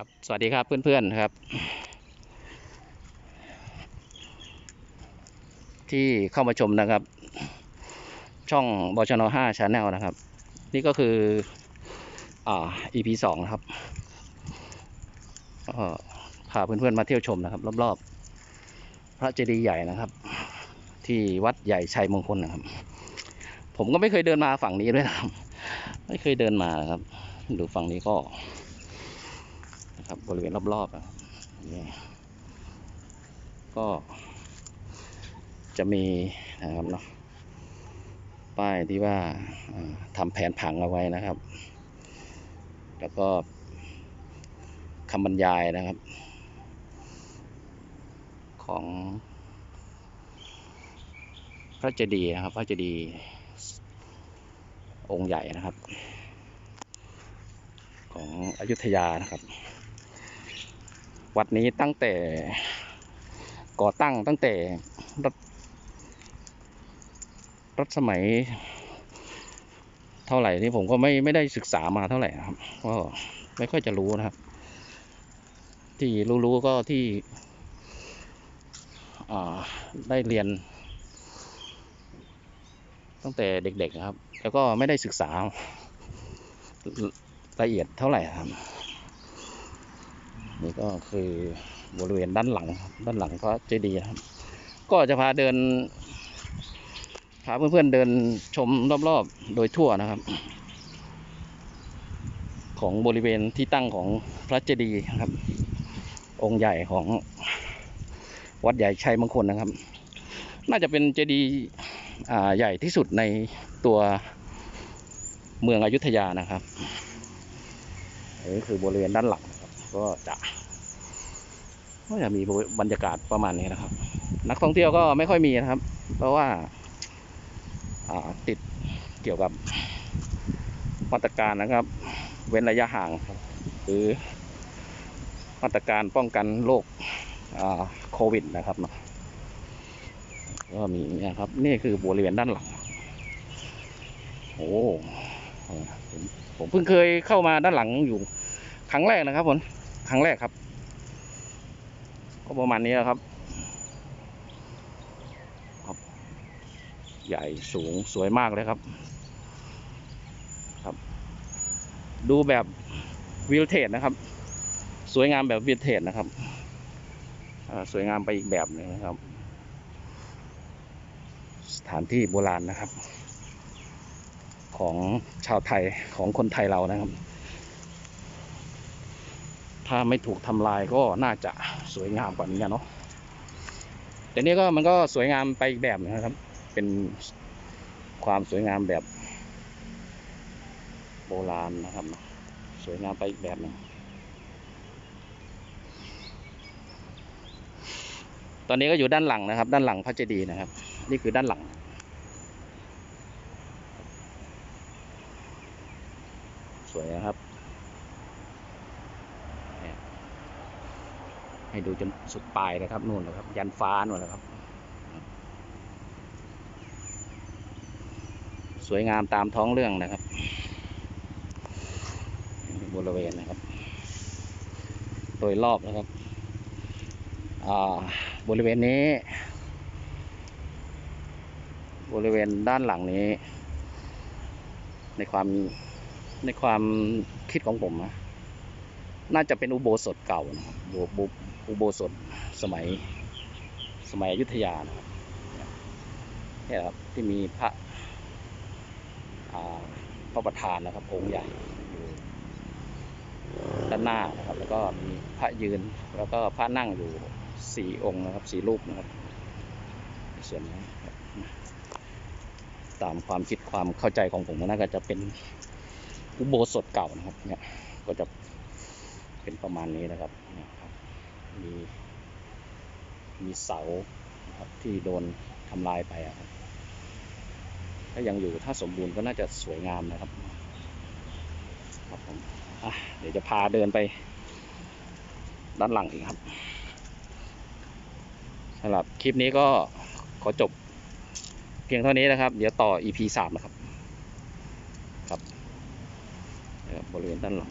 ครับ สวัสดีครับเพื่อนๆครับ ที่เข้ามาชมนะครับ ช่องบชน5 Channel นะครับ นี่ก็คืออ่า EP สองนะครับก็พาเพื่อนๆมาเที่ยวชมนะครับ รอบๆ พระเจดีย์ใหญ่นะครับ ที่วัดใหญ่ชัยมงคลนะครับ ผมก็ไม่เคยเดินมาฝั่งนี้ด้วยนะครับ ไม่เคยเดินมานะครับ ดูฝั่งนี้ก็ นะครับบริเวณรอบๆนะครับนี่ก็ จะมีนะครับเนาะป้ายที่ว่าทำแผนผังเอาไว้นะครับ แล้วก็คำบรรยายนะครับ ของ พระเจดีย์นะครับ พระเจดีย์องค์ใหญ่นะครับ ของอยุธยานะครับ วัดนี้ตั้งแต่ก่อตั้งตั้งแต่รัชรัชสมัย เท่าไหร่นี่ผมก็ไม่ไม่ได้ศึกษามาเท่าไหร่นะครับก็ไม่ค่อยจะรู้นะครับ ที่รู้ๆก็ที่ได้เรียน ตั้งแต่เด็กๆนะครับ แล้วก็ไม่ได้ศึกษาละเอียดเท่าไหร่ครับ นี่ก็คือบริเวณด้านหลัง ด้านหลังก็เจดีย์ครับ ก็จะพาเดิน พาเพื่อนๆเดินชมรอบๆ โดยทั่วนะครับ ของบริเวณที่ตั้งของพระเจดีย์ครับ องค์ใหญ่ของวัดใหญ่ชัยมงคลนะครับ น่าจะเป็นเจดีย์ใหญ่ที่สุดในตัวเมืองอยุธยานะครับนนี้คือบริเวณด้านหลัง ก็จะก็จะมีบรรยากาศประมาณนี้นะครับ นักท่องเที่ยวก็ไม่ค่อยมีนะครับ เพราะว่าติดเกี่ยวกับมาตรการนะครับ เว้นระยะห่างครับหรือมาตรการป้องกันโรคโควิดนะครับก็มีนะครับ นี่คือบริเวณด้านหลังโอ้ผมผมเพิ่งเคยเข้ามาด้านหลังอยู่ครั้งแรกนะครับผม ครั้งแรกครับ ก็ประมาณนี้แหละครับครับ ใหญ่สูงสวยมากเลยครับ ครับ ดูแบบวิวเทจนะครับ สวยงามแบบวิวเทจนะครับสวยงามไปอีกแบบหนึงนะครับ สถานที่โบราณนะครับ ของชาวไทยของคนไทยเรานะครับ ถ้าไม่ถูกทำลายก็น่าจะสวยงามกว่านี้อะเนาะแต่นี่ก็มันก็สวยงามไปอีกแบบหนึงนะครับ เป็นความสวยงามแบบ โบราณนะครับ สวยงามไปอีกแบบหนึงตอนนี้ก็อยู่ด้านหลังนะครับ ด้านหลังพระเจดีย์นะครับ นี่คือด้านหลัง สวยนะครับ ให้ดูจนสุดปลายนะครับนู่นนะครับ ยันฟ้านู่นนะครับ สวยงามตามท้องเรื่องนะครับบริเวณนะครับ โดยรอบนะครับบริเวณนี้ บริเวณด้านหลังนี้ ในความในความคิดของผมนะน่าจะเป็นอุโบสถเก่านะครับ อุโบสถสมัยสมัยอยุธยานะครับเนี่ยครับที่มีพระพระประธานนะครับองค์ใหญ่อยู่ด้านหน้านะครับ แล้วก็มีพระยืนแล้วก็พระนั่งอยู่สี่องค์นะครับสี่รูปนะครับส่วนนี้ตามความคิดความเข้าใจของผมน่าจะเป็นอุโบสถเก่านะครับเนี่ยก็จะเป็นประมาณนี้นะครับ มีมีเสานะครับที่โดนทำลายไปครับ ถ้ายังอยู่ถ้าสมบูรณ์ก็น่าจะสวยงามนะครับ ครับผมเดี๋ยวจะพาเดินไป ด้านหลังอีกครับสำหรับคลิปนี้ก็ขอจบเพียงเท่านี้นะครับ เดี๋ยวต่อ EP สามนะครับครับ ครับบริเวณด้านหลัง